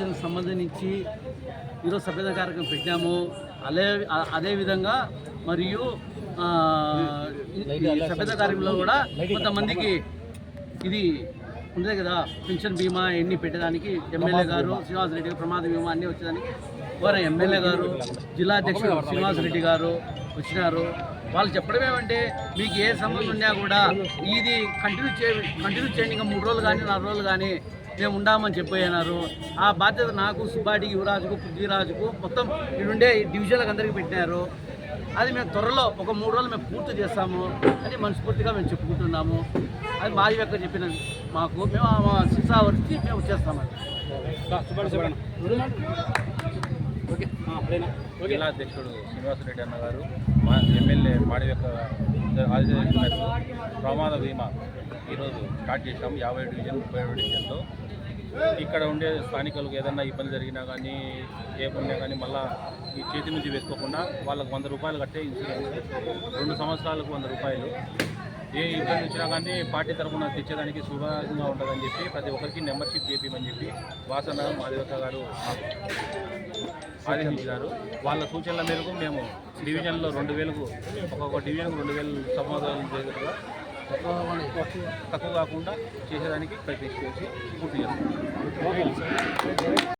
Pension సంబంధించి ఈరోజు సభ్యత కార్యక్రమం పెట్టాము. అదే అదేవిధంగా మరియు సభ్యత కార్యక్రమంలో కూడా కొంతమందికి ఇది ఉంది కదా పెన్షన్ బీమా ఎన్ని పెట్టడానికి ఎమ్మెల్యే గారు శ్రీనివాస్ రెడ్డి ప్రమాద బీమా అన్నీ వచ్చేదానికి వారు ఎమ్మెల్యే గారు జిల్లా అధ్యక్షుడు శ్రీనివాస్ రెడ్డి గారు వచ్చినారు. వాళ్ళు చెప్పడం ఏమంటే మీకు ఏ సంబంధం ఉన్నా కూడా ఇది కంటిన్యూ చే కంటిన్యూ చేయండి ఇంకా మూడు రోజులు కానీ నాలుగు రోజులు కానీ మేము ఉండామని చెప్పినారు ఆ బాధ్యత నాకు సుబ్బాడికి యువరాజుకు పృథ్వీరాజుకు మొత్తం ఇడుండే డివిజన్లకు అందరికీ పెట్టినారు. అది మేము త్వరలో ఒక మూడు రోజులు మేము పూర్తి చేస్తాము అని మనస్ఫూర్తిగా మేము చెప్పుకుంటున్నాము. అది మాది యొక్క చెప్పిన మాకు. మేము ఆ శిక్షా వచ్చి మేము వచ్చేస్తామండి జిల్లా అధ్యక్షుడు శ్రీనివాసరెడ్డి అన్న గారు మా ఎమ్మెల్యే మాడి యొక్క ఆదేశాల ప్రమాద బీమా ఈరోజు స్టార్ట్ చేసాం యాభై డివిజన్ ముప్పై ఏడు డివిజన్లో. ఇక్కడ ఉండే స్థానికులకు ఏదన్నా ఇబ్బంది జరిగినా కానీ ఏమున్నా కానీ మళ్ళీ ఈ చేతి నుంచి వేసుకోకుండా వాళ్ళకు వంద రూపాయలు కట్టే ఇన్సూరెన్స్. రెండు సంవత్సరాలకు వంద రూపాయలు. ఏ ఇబ్బంది వచ్చినా కానీ పార్టీ తరఫున తెచ్చేదానికి సుభాగంగా ఉంటుందని చెప్పి ప్రతి ఒక్కరికి మెంబర్షిప్ చేపించమని చెప్పి వాసన మాధవత గారు ఆదేశించినారు వాళ్ళ సూచనల మేరకు మేము డివిజన్లో రెండు వేలకు ఒక్కొక్క డివిజన్కు రెండు వేలు సమాధానం చేయగలగా తక్కువ కాకుండా చేసేదానికి ప్రయత్నించి పూర్తి చేస్తాం